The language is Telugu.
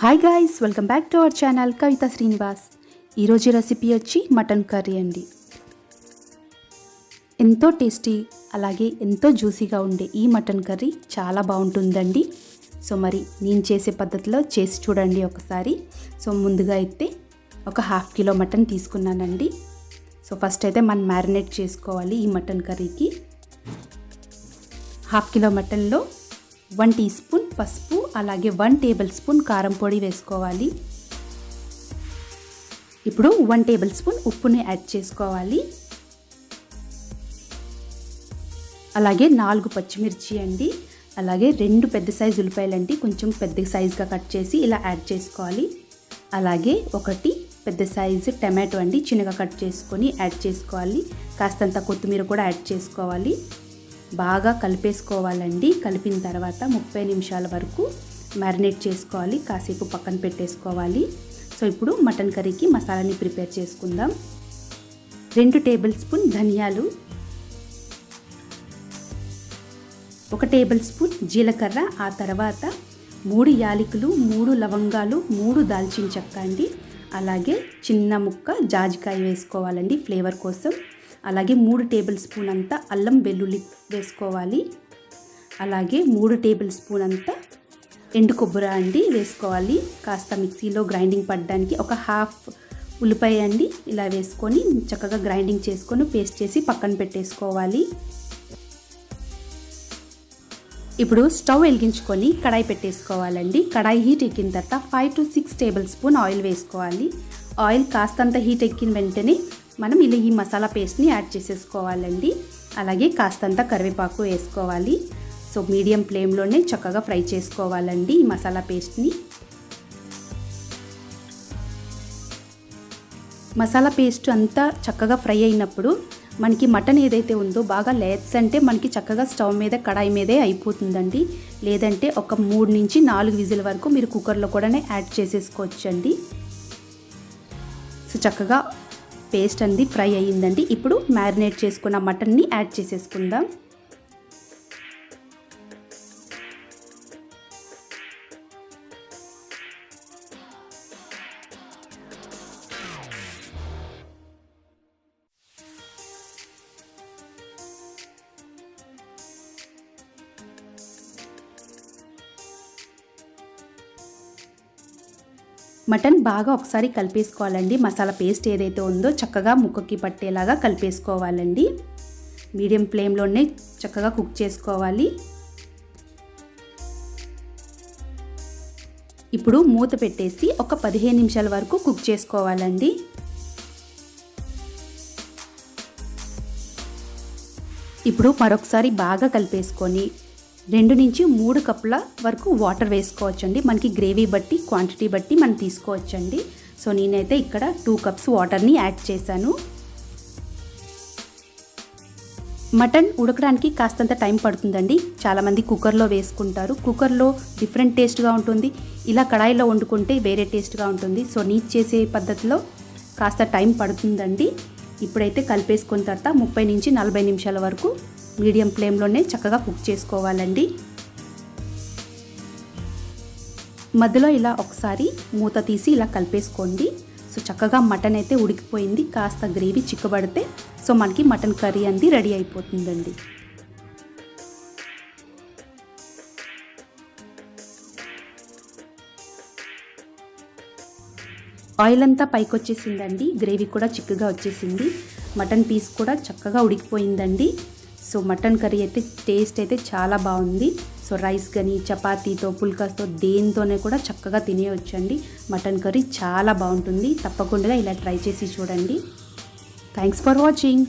Hi guys welcome back to our channel Kavitha Srinivas ఈరోజు రెసిపీ వచ్చి మటన్ కర్రీ అండి. ఎంతో టేస్టీ అలాగే ఎంతో జ్యూసీగా ఉండే ఈ మటన్ కర్రీ చాలా బాగుంటుందండి. సో మరి నేను చేసే పద్ధతిలో చేసి చూడండి ఒకసారి. సో ముందుగా అయితే ఒక హాఫ్ కిలో మటన్ తీసుకున్నానండి. సో ఫస్ట్ అయితే మనం మ్యారినేట్ చేసుకోవాలి ఈ మటన్ కర్రీకి హాఫ్ కిలో మటన్లో వన్ టీ స్పూన్ పసుపు అలాగే వన్ టేబుల్ స్పూన్ కారం పొడి వేసుకోవాలి. ఇప్పుడు వన్ టేబుల్ స్పూన్ ఉప్పుని యాడ్ చేసుకోవాలి. అలాగే నాలుగు పచ్చిమిర్చి అండి. అలాగే రెండు పెద్ద సైజు ఉల్లిపాయలండి కొంచెం పెద్ద సైజుగా కట్ చేసి ఇలా యాడ్ చేసుకోవాలి. అలాగే ఒకటి పెద్ద సైజు టమాటో అండి. చిన్నగా కట్ చేసుకొని యాడ్ చేసుకోవాలి. కాస్తంత కొత్తిమీర కూడా యాడ్ చేసుకోవాలి. బాగా కలిపేసుకోవాలండి. కలిపిన తర్వాత ముప్పై నిమిషాల వరకు మ్యారినేట్ చేసుకోవాలి. కాసేపు పక్కన పెట్టేసుకోవాలి. సో ఇప్పుడు మటన్ కర్రీకి మసాలాని ప్రిపేర్ చేసుకుందాం. రెండు టేబుల్ స్పూన్ ధనియాలు. ఒక టేబుల్ స్పూన్ జీలకర్ర. ఆ తర్వాత మూడు యాలకులు మూడు లవంగాలు మూడు దాల్చిన చెక్క అండి. అలాగే చిన్న ముక్క జాజికాయ వేసుకోవాలండి ఫ్లేవర్ కోసం. అలాగే మూడు టేబుల్ స్పూన్ అంతా అల్లం వెల్లుల్లి వేసుకోవాలి. అలాగే మూడు టేబుల్ స్పూన్ అంతా ఎండు కొబ్బరి అండి వేసుకోవాలి. కాస్త మిక్సీలో గ్రైండింగ్ పడడానికి ఒక హాఫ్ ఉల్లిపాయ అండి ఇలా వేసుకొని చక్కగా గ్రైండింగ్ చేసుకొని పేస్ట్ చేసి పక్కన పెట్టేసుకోవాలి. ఇప్పుడు స్టవ్ వెలిగించుకొని కడాయి పెట్టేసుకోవాలండి. కడాయి హీట్ ఎక్కిన తర్వాత five to six tablespoon oil వేసుకోవాలి. ఆయిల్ కాస్తంత హీట్ ఎక్కిన వెంటనే మనం ఇలా ఈ మసాలా పేస్ట్ని యాడ్ చేసేసుకోవాలండి. అలాగే కాస్తంత కరివేపాకు వేసుకోవాలి. సో మీడియం ఫ్లేమ్లోనే చక్కగా ఫ్రై చేసుకోవాలండి ఈ మసాలా పేస్ట్ని. మసాలా పేస్ట్ అంతా చక్కగా ఫ్రై అయినప్పుడు మనకి మటన్ ఏదైతే ఉందో బాగా లేట్స్ అంటే మనకి చక్కగా స్టవ్ మీద కడాయి మీదే అయిపోతుందండి. లేదంటే ఒక మూడు నుంచి నాలుగు విజిల్ వరకు మీరు కుక్కర్లో కూడా యాడ్ చేసేసుకోవచ్చండి. సో చక్కగా పేస్ట్ అనేది ఫ్రై అయ్యిందండి. ఇప్పుడు మ్యారినేట్ చేసుకున్న మటన్ని యాడ్ చేసేసుకుందాం. మటన్ బాగా ఒకసారి కలిపేసుకోవాలండి. మసాలా పేస్ట్ ఏదైతే ఉందో చక్కగా ముక్కకి పట్టేలాగా కలిపేసుకోవాలండి. మీడియం ఫ్లేమ్లోనే చక్కగా కుక్ చేసుకోవాలి. ఇప్పుడు మూత పెట్టేసి ఒక పదిహేను నిమిషాల వరకు కుక్ చేసుకోవాలండి. ఇప్పుడు మరొకసారి బాగా కలిపేసుకొని రెండు నుంచి మూడు కప్పుల వరకు వాటర్ వేసుకోవచ్చండి. మనకి గ్రేవీ బట్టి క్వాంటిటీ బట్టి మనం తీసుకోవచ్చండి. సో నేనైతే ఇక్కడ టూ కప్స్ వాటర్ని యాడ్ చేశాను. మటన్ ఉడకడానికి కాస్తంత టైం పడుతుందండి. చాలామంది కుక్కర్లో వేసుకుంటారు. కుక్కర్లో డిఫరెంట్ టేస్ట్గా ఉంటుంది. ఇలా కడాయిలో వండుకుంటే వేరే టేస్ట్గా ఉంటుంది. సో నీట్ చేసే పద్ధతిలో కాస్త టైం పడుతుందండి. ఇప్పుడైతే కలిపేసుకున్న తర్వాత ముప్పై నుంచి నలభై నిమిషాల వరకు మీడియం ఫ్లేమ్లోనే చక్కగా కుక్ చేసుకోవాలండి. మధ్యలో ఇలా ఒకసారి మూత తీసి ఇలా కలిపేసుకోండి. సో చక్కగా మటన్ అయితే ఉడికిపోయింది కాస్త గ్రేవీ చిక్కబడితే సో మనకి మటన్ కర్రీ అంది రెడీ అయిపోతుందండి. ఆయిల్ అంతా పైకి వచ్చేసిందండి గ్రేవీ కూడా చిక్కగా వచ్చేసింది మటన్ పీస్ కూడా చక్కగా ఉడికిపోయిందండి. సో మటన్ కర్రీ అయితే టేస్ట్ అయితే చాలా బాగుంది. సో రైస్ కానీ చపాతీతో పుల్కాస్తో దేనితోనే కూడా చక్కగా తినేయొచ్చండి. మటన్ కర్రీ చాలా బాగుంటుంది. తప్పకుండా ఇలా ట్రై చేసి చూడండి. Thanks for watching